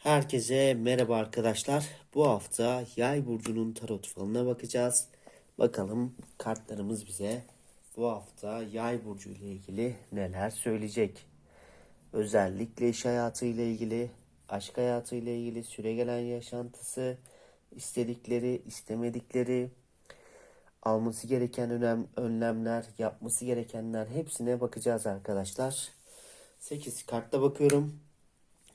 Herkese merhaba arkadaşlar. Bu hafta Yay burcunun tarot falına bakacağız. Bakalım kartlarımız bize bu hafta Yay burcu ile ilgili neler söyleyecek. Özellikle iş hayatı ile ilgili, aşk hayatı ile ilgili, süregelen yaşantısı, istedikleri, istemedikleri, alması gereken önem, önlemler, yapması gerekenler hepsine bakacağız arkadaşlar. 8 kartla bakıyorum.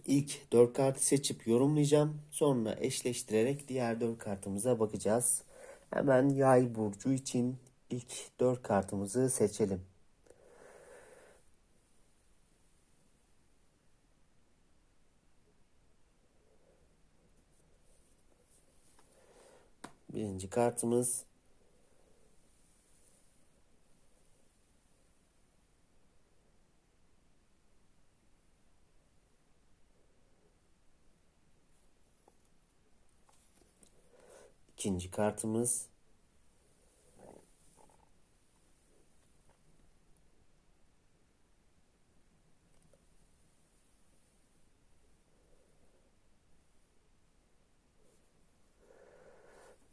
İlk 4 kartı seçip yorumlayacağım. Sonra eşleştirerek diğer 4 kartımıza bakacağız. Hemen yay burcu için ilk 4 kartımızı seçelim. Birinci kartımız ikinci kartımız.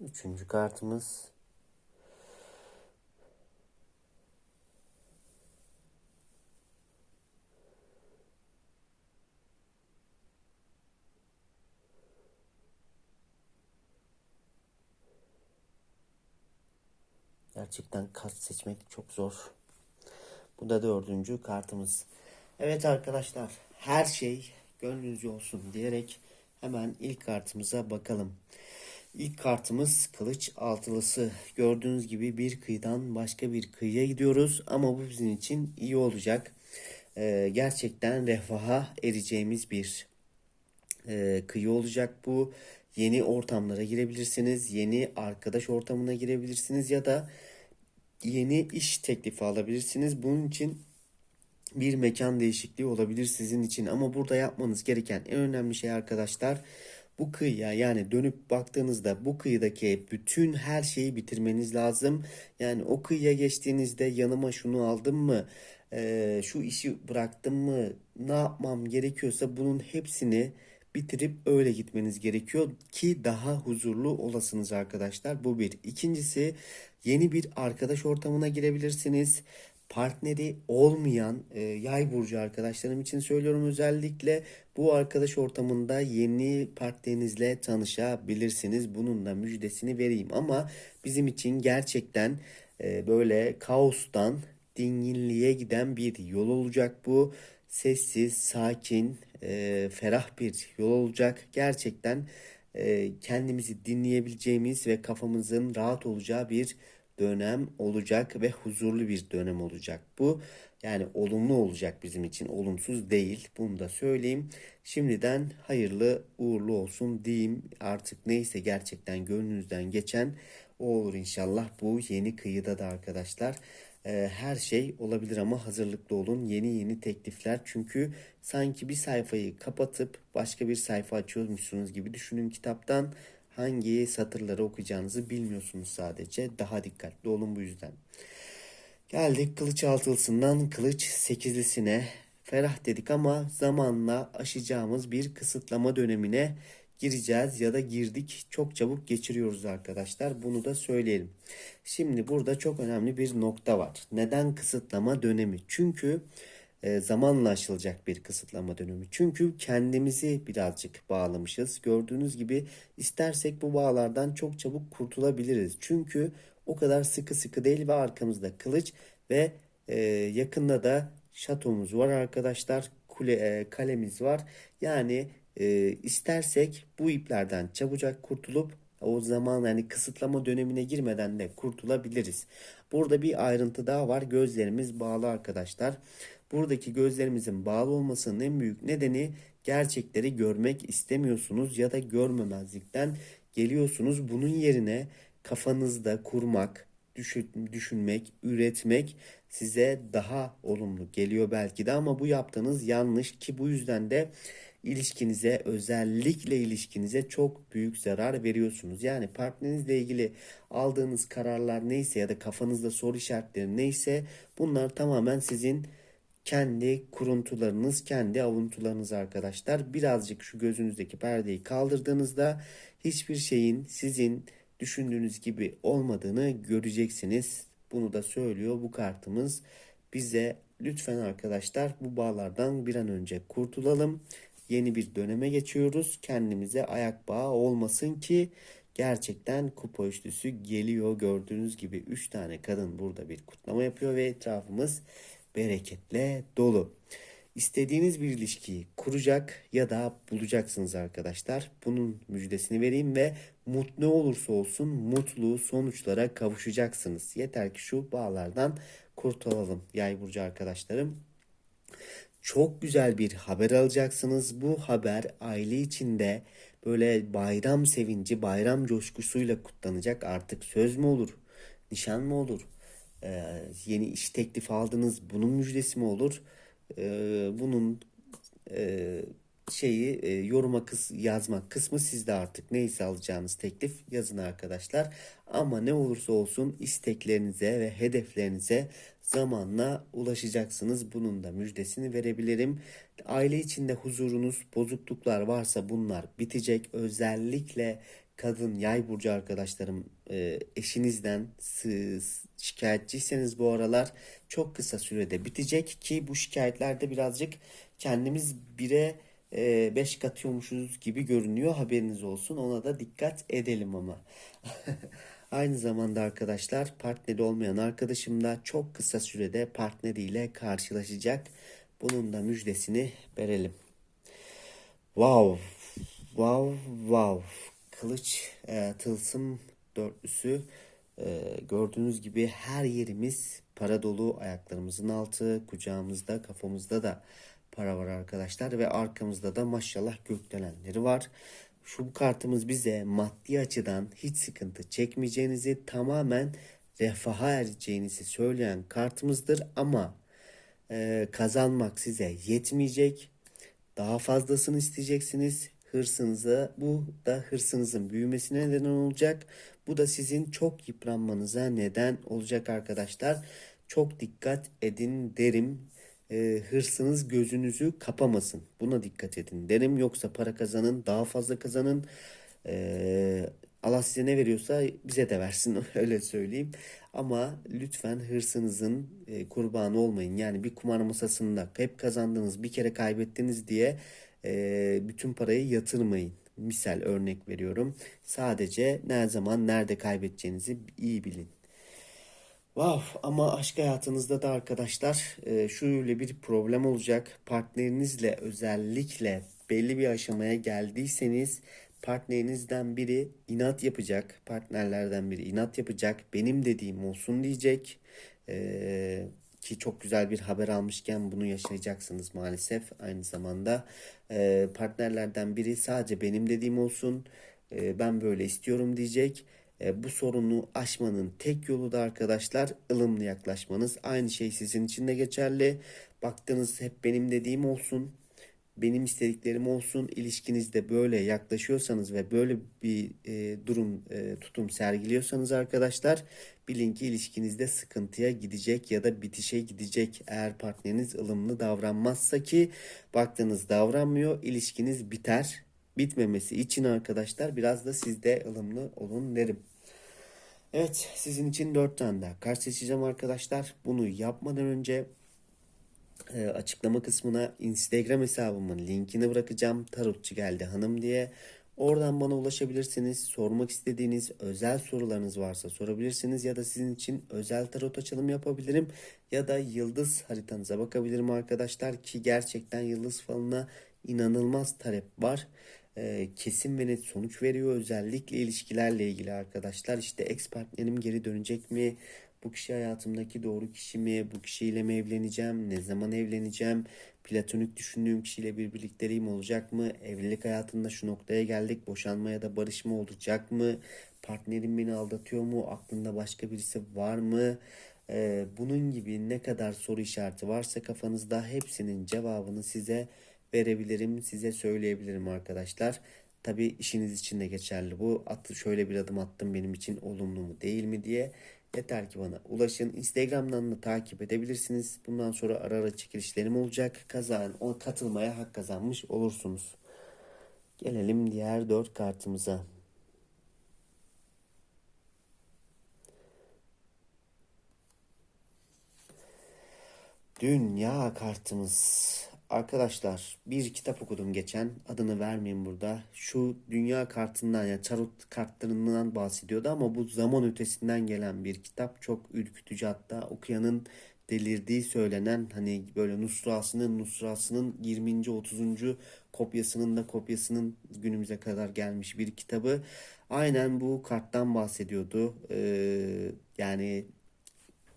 Üçüncü kartımız Gerçekten kart seçmek çok zor. Bu da dördüncü kartımız. Evet arkadaşlar her şey gönlünüzce olsun diyerek hemen ilk kartımıza bakalım. İlk kartımız kılıç altılısı. Gördüğünüz gibi bir kıyıdan başka bir kıyıya gidiyoruz ama bu bizim için iyi olacak. Ee, gerçekten refaha ereceğimiz bir e, kıyı olacak bu. Yeni ortamlara girebilirsiniz, yeni arkadaş ortamına girebilirsiniz ya da yeni iş teklifi alabilirsiniz. Bunun için bir mekan değişikliği olabilir sizin için ama burada yapmanız gereken en önemli şey arkadaşlar bu kıyıya yani dönüp baktığınızda bu kıyıdaki bütün her şeyi bitirmeniz lazım. Yani o kıyıya geçtiğinizde yanıma şunu aldım mı, eee, şu işi bıraktım mı, ne yapmam gerekiyorsa bunun hepsini bitirip öyle gitmeniz gerekiyor ki daha huzurlu olasınız arkadaşlar. Bu bir. İkincisi yeni bir arkadaş ortamına girebilirsiniz. Partneri olmayan e, yay burcu arkadaşlarım için söylüyorum özellikle bu arkadaş ortamında yeni partnerinizle tanışabilirsiniz. Bunun da müjdesini vereyim ama bizim için gerçekten e, böyle kaostan dinginliğe giden bir yol olacak bu. Sessiz, sakin, e, ferah bir yol olacak. Gerçekten e, kendimizi dinleyebileceğimiz ve kafamızın rahat olacağı bir dönem olacak ve huzurlu bir dönem olacak bu. Yani olumlu olacak bizim için, olumsuz değil. Bunu da söyleyeyim. Şimdiden hayırlı uğurlu olsun diyeyim. Artık neyse gerçekten gönlünüzden geçen o olur inşallah bu yeni kıyıda da arkadaşlar. Ee, her şey olabilir ama hazırlıklı olun. Yeni yeni teklifler çünkü sanki bir sayfayı kapatıp başka bir sayfa açıyormuşsunuz gibi düşünün kitaptan hangi satırları okuyacağınızı bilmiyorsunuz sadece. Daha dikkatli olun bu yüzden. Geldik kılıç altılısından kılıç sekizlisine. Ferah dedik ama zamanla aşacağımız bir kısıtlama dönemine gireceğiz ya da girdik. Çok çabuk geçiriyoruz arkadaşlar. Bunu da söyleyelim. Şimdi burada çok önemli bir nokta var. Neden kısıtlama dönemi? Çünkü e, zamanla aşılacak bir kısıtlama dönemi. Çünkü kendimizi birazcık bağlamışız. Gördüğünüz gibi istersek bu bağlardan çok çabuk kurtulabiliriz. Çünkü o kadar sıkı sıkı değil ve arkamızda kılıç ve e, yakında da şatomuz var arkadaşlar. Kule, e, kalemiz var. Yani e, istersek bu iplerden çabucak kurtulup o zaman hani kısıtlama dönemine girmeden de kurtulabiliriz. Burada bir ayrıntı daha var. Gözlerimiz bağlı arkadaşlar. Buradaki gözlerimizin bağlı olmasının en büyük nedeni gerçekleri görmek istemiyorsunuz ya da görmemezlikten geliyorsunuz. Bunun yerine kafanızda kurmak, düşün, düşünmek, üretmek size daha olumlu geliyor belki de ama bu yaptığınız yanlış ki bu yüzden de ilişkinize özellikle ilişkinize çok büyük zarar veriyorsunuz. Yani partnerinizle ilgili aldığınız kararlar neyse ya da kafanızda soru işaretleri neyse bunlar tamamen sizin kendi kuruntularınız, kendi avuntularınız arkadaşlar. Birazcık şu gözünüzdeki perdeyi kaldırdığınızda hiçbir şeyin sizin düşündüğünüz gibi olmadığını göreceksiniz. Bunu da söylüyor bu kartımız bize. Lütfen arkadaşlar bu bağlardan bir an önce kurtulalım. Yeni bir döneme geçiyoruz. Kendimize ayak bağı olmasın ki gerçekten kupa üçlüsü geliyor. Gördüğünüz gibi 3 tane kadın burada bir kutlama yapıyor ve etrafımız bereketle dolu. İstediğiniz bir ilişkiyi kuracak ya da bulacaksınız arkadaşlar. Bunun müjdesini vereyim ve mutlu olursa olsun mutlu sonuçlara kavuşacaksınız. Yeter ki şu bağlardan kurtulalım yay burcu arkadaşlarım. Çok güzel bir haber alacaksınız. Bu haber aile içinde böyle bayram sevinci, bayram coşkusuyla kutlanacak. Artık söz mü olur, nişan mı olur, ee, yeni iş teklifi aldınız, bunun müjdesi mi olur? Ee, bunun e, şeyi e, yoruma kıs yazmak kısmı sizde artık. Neyse alacağınız teklif yazın arkadaşlar. Ama ne olursa olsun isteklerinize ve hedeflerinize zamanla ulaşacaksınız. Bunun da müjdesini verebilirim. Aile içinde huzurunuz, bozukluklar varsa bunlar bitecek. Özellikle kadın yay burcu arkadaşlarım e, eşinizden siz şikayetçiyseniz bu aralar çok kısa sürede bitecek ki bu şikayetlerde birazcık kendimiz bire 5 katıyormuşuz gibi görünüyor haberiniz olsun ona da dikkat edelim ama. Aynı zamanda arkadaşlar partneri olmayan arkadaşım da çok kısa sürede partneriyle karşılaşacak. Bunun da müjdesini verelim. Wow, wow, wow. Kılıç, e, tılsım dörtlüsü e, gördüğünüz gibi her yerimiz para dolu. Ayaklarımızın altı, kucağımızda, kafamızda da para var arkadaşlar. Ve arkamızda da maşallah gökdelenleri var. Şu kartımız bize maddi açıdan hiç sıkıntı çekmeyeceğinizi tamamen refaha ereceğinizi söyleyen kartımızdır. Ama e, kazanmak size yetmeyecek. Daha fazlasını isteyeceksiniz. Hırsınıza bu da hırsınızın büyümesine neden olacak. Bu da sizin çok yıpranmanıza neden olacak arkadaşlar. Çok dikkat edin derim. E, hırsınız gözünüzü kapamasın. Buna dikkat edin derim. Yoksa para kazanın, daha fazla kazanın. E, Allah size ne veriyorsa bize de versin öyle söyleyeyim. Ama lütfen hırsınızın e, kurbanı olmayın. Yani bir kumar masasında hep kazandınız bir kere kaybettiniz diye e, bütün parayı yatırmayın. Misal örnek veriyorum. Sadece ne zaman nerede kaybedeceğinizi iyi bilin. Wow, ama aşk hayatınızda da arkadaşlar e, şöyle bir problem olacak. Partnerinizle özellikle belli bir aşamaya geldiyseniz partnerinizden biri inat yapacak. Partnerlerden biri inat yapacak. Benim dediğim olsun diyecek. E, ki çok güzel bir haber almışken bunu yaşayacaksınız maalesef. Aynı zamanda e, partnerlerden biri sadece benim dediğim olsun. E, ben böyle istiyorum diyecek. E, bu sorunu aşmanın tek yolu da arkadaşlar ılımlı yaklaşmanız. Aynı şey sizin için de geçerli. Baktığınız hep benim dediğim olsun. Benim istediklerim olsun. İlişkinizde böyle yaklaşıyorsanız ve böyle bir e, durum e, tutum sergiliyorsanız arkadaşlar bilin ki ilişkinizde sıkıntıya gidecek ya da bitişe gidecek. Eğer partneriniz ılımlı davranmazsa ki baktığınız davranmıyor ilişkiniz biter. Bitmemesi için arkadaşlar biraz da sizde ılımlı olun derim. Evet sizin için 4 tane daha kart seçeceğim arkadaşlar. Bunu yapmadan önce e, açıklama kısmına Instagram hesabımın linkini bırakacağım. Tarotçu geldi hanım diye. Oradan bana ulaşabilirsiniz. Sormak istediğiniz özel sorularınız varsa sorabilirsiniz ya da sizin için özel tarot açılım yapabilirim ya da yıldız haritanıza bakabilirim arkadaşlar ki gerçekten yıldız falına inanılmaz talep var e, kesin ve net sonuç veriyor. Özellikle ilişkilerle ilgili arkadaşlar. İşte ex partnerim geri dönecek mi? Bu kişi hayatımdaki doğru kişi mi? Bu kişiyle mi evleneceğim? Ne zaman evleneceğim? Platonik düşündüğüm kişiyle bir birlikteliğim olacak mı? Evlilik hayatında şu noktaya geldik. Boşanma ya da barışma olacak mı? Partnerim beni aldatıyor mu? Aklında başka birisi var mı? Ee, bunun gibi ne kadar soru işareti varsa kafanızda hepsinin cevabını size verebilirim, size söyleyebilirim arkadaşlar. Tabi işiniz için de geçerli bu. Attı şöyle bir adım attım benim için olumlu mu değil mi diye. Yeter ki bana ulaşın. Instagram'dan da takip edebilirsiniz. Bundan sonra ara ara çekilişlerim olacak. Kazan, o katılmaya hak kazanmış olursunuz. Gelelim diğer dört kartımıza. Dünya kartımız. Arkadaşlar bir kitap okudum geçen. Adını vermeyeyim burada. Şu dünya kartından yani tarot kartlarından bahsediyordu ama bu zaman ötesinden gelen bir kitap. Çok ürkütücü hatta okuyanın delirdiği söylenen hani böyle Nusrası'nın Nusrası'nın 20. 30. kopyasının da kopyasının günümüze kadar gelmiş bir kitabı. Aynen bu karttan bahsediyordu. Ee, yani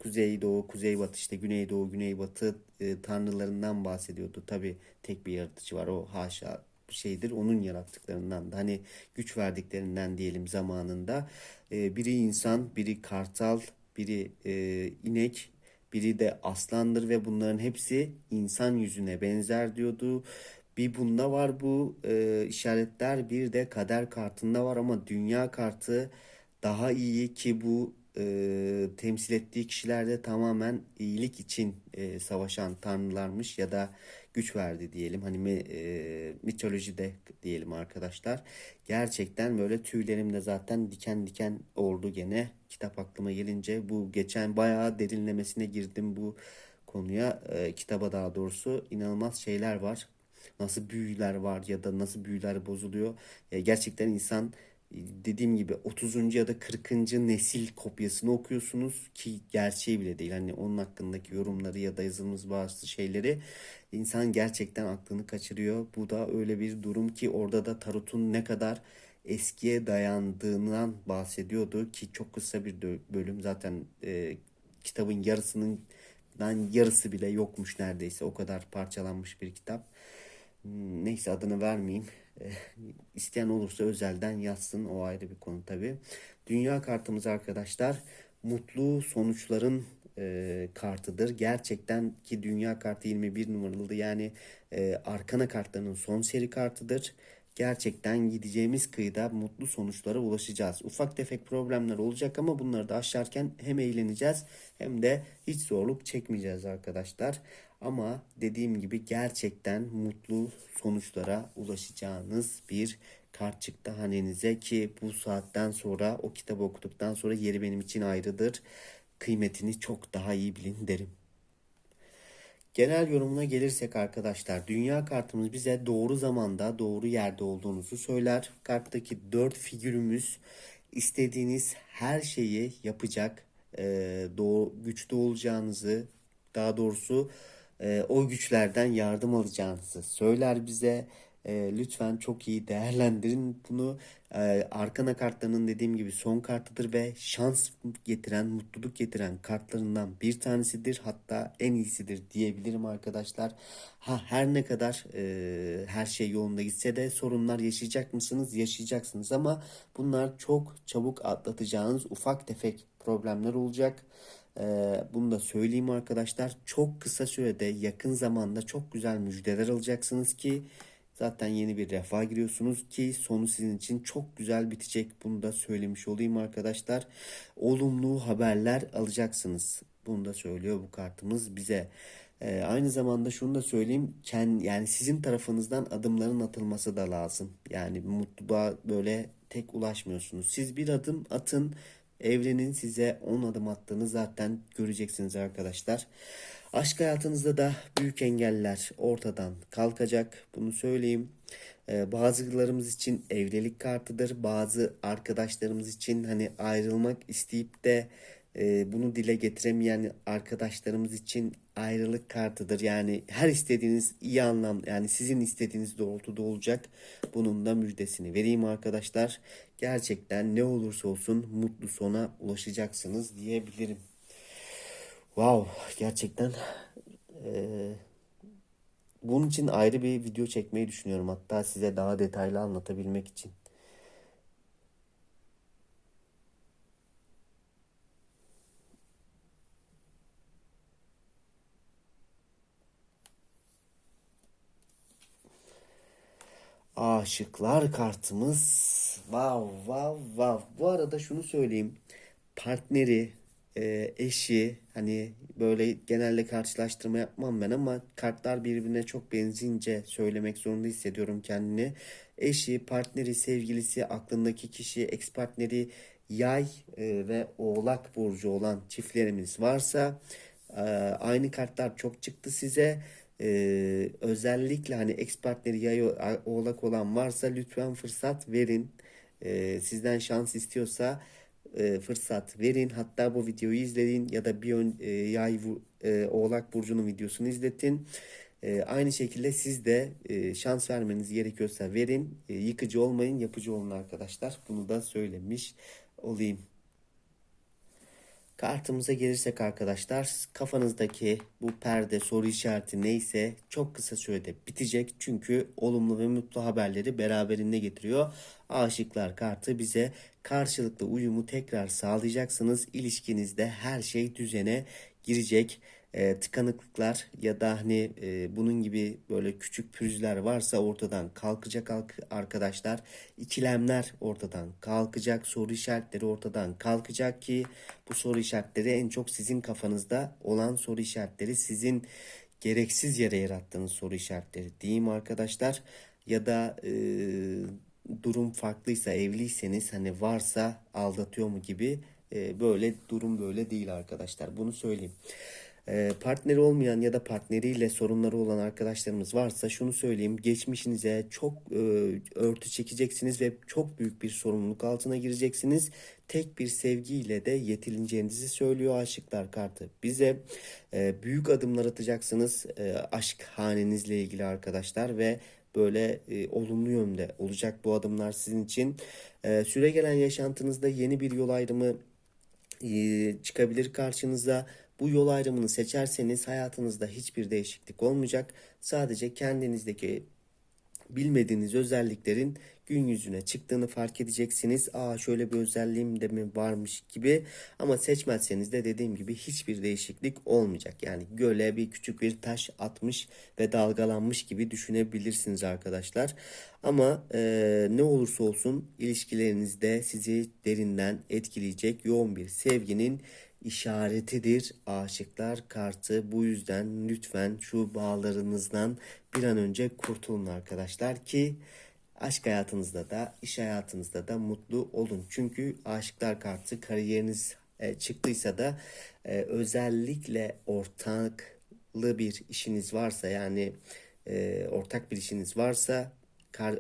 Kuzeydoğu, Kuzeybatı işte Güneydoğu, Güneybatı e, tanrılarından bahsediyordu. Tabii tek bir yaratıcı var o haşa şeydir onun yarattıklarından da hani güç verdiklerinden diyelim zamanında. E, biri insan, biri kartal, biri e, inek, biri de aslandır ve bunların hepsi insan yüzüne benzer diyordu. Bir bunda var bu e, işaretler bir de kader kartında var ama dünya kartı daha iyi ki bu e, temsil ettiği kişiler de tamamen iyilik için e, savaşan tanrılarmış ya da güç verdi diyelim. Hani e, mitolojide diyelim arkadaşlar. Gerçekten böyle tüylerim de zaten diken diken oldu gene. Kitap aklıma gelince bu geçen bayağı derinlemesine girdim bu konuya. E, kitaba daha doğrusu inanılmaz şeyler var. Nasıl büyüler var ya da nasıl büyüler bozuluyor. E, gerçekten insan dediğim gibi 30. ya da 40. nesil kopyasını okuyorsunuz ki gerçeği bile değil. Hani onun hakkındaki yorumları ya da yazılmış bazı şeyleri insan gerçekten aklını kaçırıyor. Bu da öyle bir durum ki orada da tarotun ne kadar eskiye dayandığından bahsediyordu ki çok kısa bir bölüm zaten e, kitabın yarısının yarısı bile yokmuş neredeyse o kadar parçalanmış bir kitap. Neyse adını vermeyeyim. Eh, isteyen olursa özelden yazsın. O ayrı bir konu tabi. Dünya kartımız arkadaşlar mutlu sonuçların e, kartıdır. Gerçekten ki dünya kartı 21 numaralı yani e, arkana kartlarının son seri kartıdır gerçekten gideceğimiz kıyıda mutlu sonuçlara ulaşacağız. Ufak tefek problemler olacak ama bunları da aşarken hem eğleneceğiz hem de hiç zorluk çekmeyeceğiz arkadaşlar. Ama dediğim gibi gerçekten mutlu sonuçlara ulaşacağınız bir kart çıktı hanenize ki bu saatten sonra o kitabı okuduktan sonra yeri benim için ayrıdır. Kıymetini çok daha iyi bilin derim. Genel yorumuna gelirsek arkadaşlar dünya kartımız bize doğru zamanda doğru yerde olduğunuzu söyler. Karttaki dört figürümüz istediğiniz her şeyi yapacak e, doğu, güçlü olacağınızı daha doğrusu e, o güçlerden yardım alacağınızı söyler bize. E, lütfen çok iyi değerlendirin bunu. E, arkana kartlarının dediğim gibi son kartıdır ve şans getiren, mutluluk getiren kartlarından bir tanesidir. Hatta en iyisidir diyebilirim arkadaşlar. Ha her ne kadar e, her şey yolunda gitse de sorunlar yaşayacak mısınız? Yaşayacaksınız ama bunlar çok çabuk atlatacağınız ufak tefek problemler olacak. Ee, bunu da söyleyeyim arkadaşlar. Çok kısa sürede yakın zamanda çok güzel müjdeler alacaksınız ki Zaten yeni bir refah giriyorsunuz ki sonu sizin için çok güzel bitecek. Bunu da söylemiş olayım arkadaşlar. Olumlu haberler alacaksınız. Bunu da söylüyor bu kartımız bize. Ee, aynı zamanda şunu da söyleyeyim. Kend, yani sizin tarafınızdan adımların atılması da lazım. Yani mutluluğa böyle tek ulaşmıyorsunuz. Siz bir adım atın. Evrenin size 10 adım attığını zaten göreceksiniz arkadaşlar. Aşk hayatınızda da büyük engeller ortadan kalkacak. Bunu söyleyeyim. Ee, bazılarımız için evlilik kartıdır. Bazı arkadaşlarımız için hani ayrılmak isteyip de e, bunu dile getiremeyen arkadaşlarımız için ayrılık kartıdır. Yani her istediğiniz iyi anlam yani sizin istediğiniz doğrultuda olacak. Bunun da müjdesini vereyim arkadaşlar. Gerçekten ne olursa olsun mutlu sona ulaşacaksınız diyebilirim. Wow gerçekten e, bunun için ayrı bir video çekmeyi düşünüyorum. Hatta size daha detaylı anlatabilmek için. Aşıklar kartımız. Wow, wow, wow. Bu arada şunu söyleyeyim. Partneri e, eşi hani böyle genelde karşılaştırma yapmam ben ama kartlar birbirine çok benzince söylemek zorunda hissediyorum kendini. Eşi, partneri, sevgilisi, aklındaki kişi, ex partneri, yay e, ve oğlak burcu olan çiftlerimiz varsa e, aynı kartlar çok çıktı size. E, özellikle hani ex partneri yay oğlak olan varsa lütfen fırsat verin. E, sizden şans istiyorsa e, fırsat verin. Hatta bu videoyu izleyin ya da bir ön, e, yay e, oğlak burcunun videosunu izletin. E, aynı şekilde siz de e, şans vermeniz gerekiyorsa verin. E, yıkıcı olmayın, yapıcı olun arkadaşlar. Bunu da söylemiş olayım. Kartımıza gelirsek arkadaşlar kafanızdaki bu perde soru işareti neyse çok kısa sürede bitecek. Çünkü olumlu ve mutlu haberleri beraberinde getiriyor. Aşıklar kartı bize karşılıklı uyumu tekrar sağlayacaksınız. İlişkinizde her şey düzene girecek. E, tıkanıklıklar ya da hani e, bunun gibi böyle küçük pürüzler varsa ortadan kalkacak arkadaşlar. İkilemler ortadan kalkacak. Soru işaretleri ortadan kalkacak ki bu soru işaretleri en çok sizin kafanızda olan soru işaretleri sizin gereksiz yere yarattığınız soru işaretleri diyeyim arkadaşlar. Ya da e, durum farklıysa evliyseniz hani varsa aldatıyor mu gibi e, böyle durum böyle değil arkadaşlar. Bunu söyleyeyim. E, partneri olmayan ya da partneriyle sorunları olan arkadaşlarımız varsa şunu söyleyeyim. Geçmişinize çok e, örtü çekeceksiniz ve çok büyük bir sorumluluk altına gireceksiniz. Tek bir sevgiyle de yetilineceğinizi söylüyor aşıklar kartı. Bize e, büyük adımlar atacaksınız e, aşk hanenizle ilgili arkadaşlar ve böyle e, olumlu yönde olacak bu adımlar sizin için. E, süre gelen yaşantınızda yeni bir yol ayrımı e, çıkabilir karşınıza. Bu yol ayrımını seçerseniz hayatınızda hiçbir değişiklik olmayacak. Sadece kendinizdeki bilmediğiniz özelliklerin gün yüzüne çıktığını fark edeceksiniz. Aa şöyle bir özelliğim de mi varmış gibi ama seçmezseniz de dediğim gibi hiçbir değişiklik olmayacak. Yani göle bir küçük bir taş atmış ve dalgalanmış gibi düşünebilirsiniz arkadaşlar. Ama e, ne olursa olsun ilişkilerinizde sizi derinden etkileyecek yoğun bir sevginin işaretidir aşıklar kartı. Bu yüzden lütfen şu bağlarınızdan bir an önce kurtulun arkadaşlar ki aşk hayatınızda da iş hayatınızda da mutlu olun. Çünkü aşıklar kartı kariyeriniz e, çıktıysa da e, özellikle ortaklı bir işiniz varsa yani e, ortak bir işiniz varsa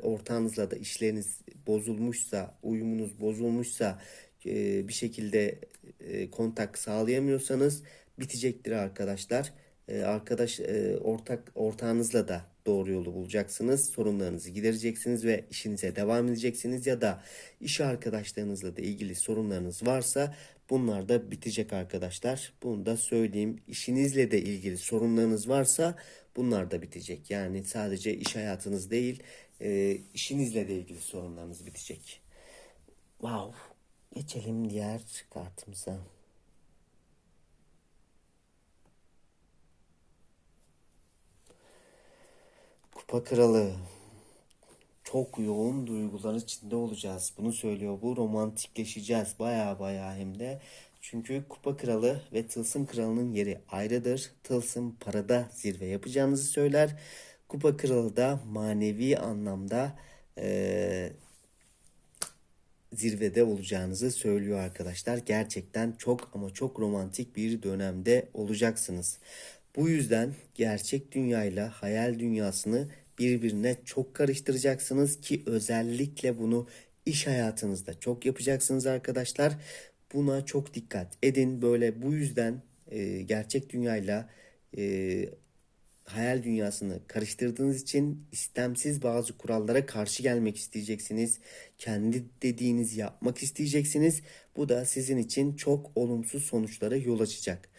ortağınızla da işleriniz bozulmuşsa, uyumunuz bozulmuşsa, e, bir şekilde e, kontak sağlayamıyorsanız bitecektir arkadaşlar. E, arkadaş e, ortak ortağınızla da doğru yolu bulacaksınız. Sorunlarınızı gidereceksiniz ve işinize devam edeceksiniz ya da iş arkadaşlarınızla da ilgili sorunlarınız varsa bunlar da bitecek arkadaşlar. Bunu da söyleyeyim. İşinizle de ilgili sorunlarınız varsa bunlar da bitecek. Yani sadece iş hayatınız değil, işinizle de ilgili sorunlarınız bitecek. Wow. Geçelim diğer kartımıza. Kupa Kralı. Çok yoğun duygular içinde olacağız. Bunu söylüyor bu. Romantikleşeceğiz. Baya baya hem de. Çünkü Kupa Kralı ve Tılsım Kralı'nın yeri ayrıdır. Tılsım parada zirve yapacağınızı söyler. Kupa Kralı da manevi anlamda eee zirvede olacağınızı söylüyor arkadaşlar. Gerçekten çok ama çok romantik bir dönemde olacaksınız. Bu yüzden gerçek dünyayla hayal dünyasını birbirine çok karıştıracaksınız ki özellikle bunu iş hayatınızda çok yapacaksınız arkadaşlar. Buna çok dikkat edin. Böyle bu yüzden e, gerçek dünyayla e, hayal dünyasını karıştırdığınız için istemsiz bazı kurallara karşı gelmek isteyeceksiniz. Kendi dediğinizi yapmak isteyeceksiniz. Bu da sizin için çok olumsuz sonuçlara yol açacak.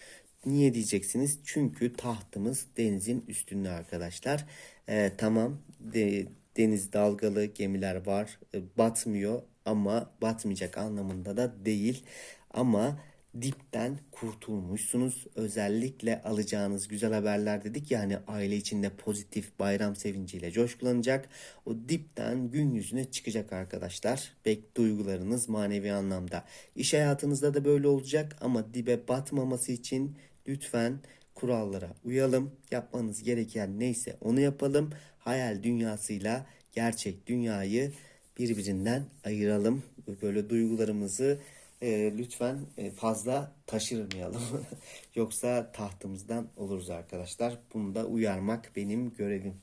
Niye diyeceksiniz? Çünkü tahtımız denizin üstünde arkadaşlar. Ee, tamam de, deniz dalgalı gemiler var. Ee, batmıyor ama batmayacak anlamında da değil. Ama dipten kurtulmuşsunuz. Özellikle alacağınız güzel haberler dedik yani aile içinde pozitif bayram sevinciyle coşkulanacak. O dipten gün yüzüne çıkacak arkadaşlar. Bek duygularınız manevi anlamda. İş hayatınızda da böyle olacak ama dibe batmaması için lütfen kurallara uyalım. Yapmanız gereken neyse onu yapalım. Hayal dünyasıyla gerçek dünyayı birbirinden ayıralım. Böyle duygularımızı e, lütfen e, fazla taşırmayalım. Yoksa tahtımızdan oluruz arkadaşlar. Bunu da uyarmak benim görevim.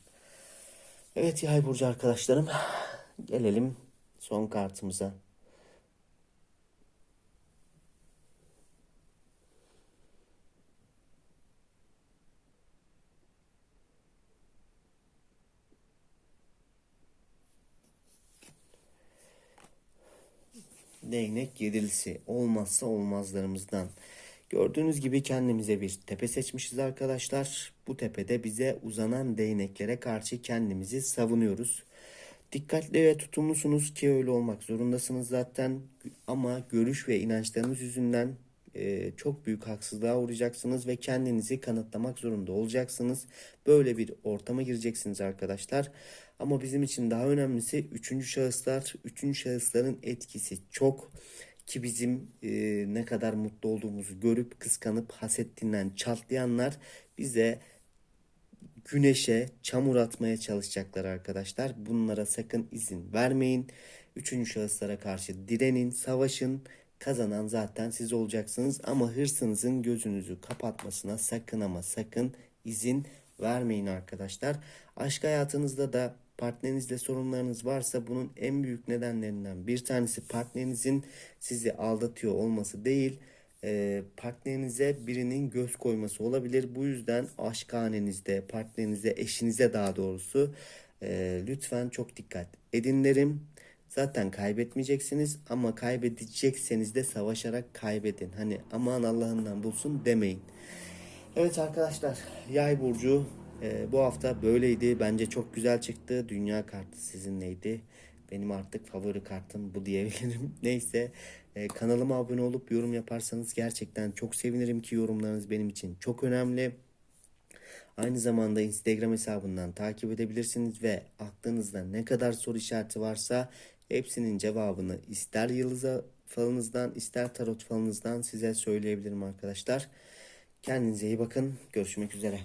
Evet yay burcu arkadaşlarım. Gelelim son kartımıza. Değnek yedilisi olmazsa olmazlarımızdan. Gördüğünüz gibi kendimize bir tepe seçmişiz arkadaşlar. Bu tepede bize uzanan değneklere karşı kendimizi savunuyoruz. Dikkatli ve tutumlusunuz ki öyle olmak zorundasınız zaten. Ama görüş ve inançlarınız yüzünden e, çok büyük haksızlığa uğrayacaksınız ve kendinizi kanıtlamak zorunda olacaksınız. Böyle bir ortama gireceksiniz arkadaşlar. Ama bizim için daha önemlisi üçüncü şahıslar. Üçüncü şahısların etkisi çok ki bizim e, ne kadar mutlu olduğumuzu görüp kıskanıp hasetinden çatlayanlar bize güneşe çamur atmaya çalışacaklar arkadaşlar. Bunlara sakın izin vermeyin. Üçüncü şahıslara karşı direnin, savaşın. Kazanan zaten siz olacaksınız ama hırsınızın gözünüzü kapatmasına sakın ama sakın izin vermeyin arkadaşlar. Aşk hayatınızda da partnerinizle sorunlarınız varsa bunun en büyük nedenlerinden bir tanesi partnerinizin sizi aldatıyor olması değil e, partnerinize birinin göz koyması olabilir. Bu yüzden aşk hanenizde, partnerinize, eşinize daha doğrusu e, lütfen çok dikkat edin derim. Zaten kaybetmeyeceksiniz ama kaybedecekseniz de savaşarak kaybedin. Hani aman Allah'ından bulsun demeyin. Evet arkadaşlar yay burcu e, bu hafta böyleydi. Bence çok güzel çıktı. Dünya kartı sizinleydi. Benim artık favori kartım bu diyebilirim. Neyse e, kanalıma abone olup yorum yaparsanız gerçekten çok sevinirim ki yorumlarınız benim için çok önemli. Aynı zamanda Instagram hesabından takip edebilirsiniz ve aklınızda ne kadar soru işareti varsa hepsinin cevabını ister yıldıza falınızdan ister tarot falınızdan size söyleyebilirim arkadaşlar. Kendinize iyi bakın. Görüşmek üzere.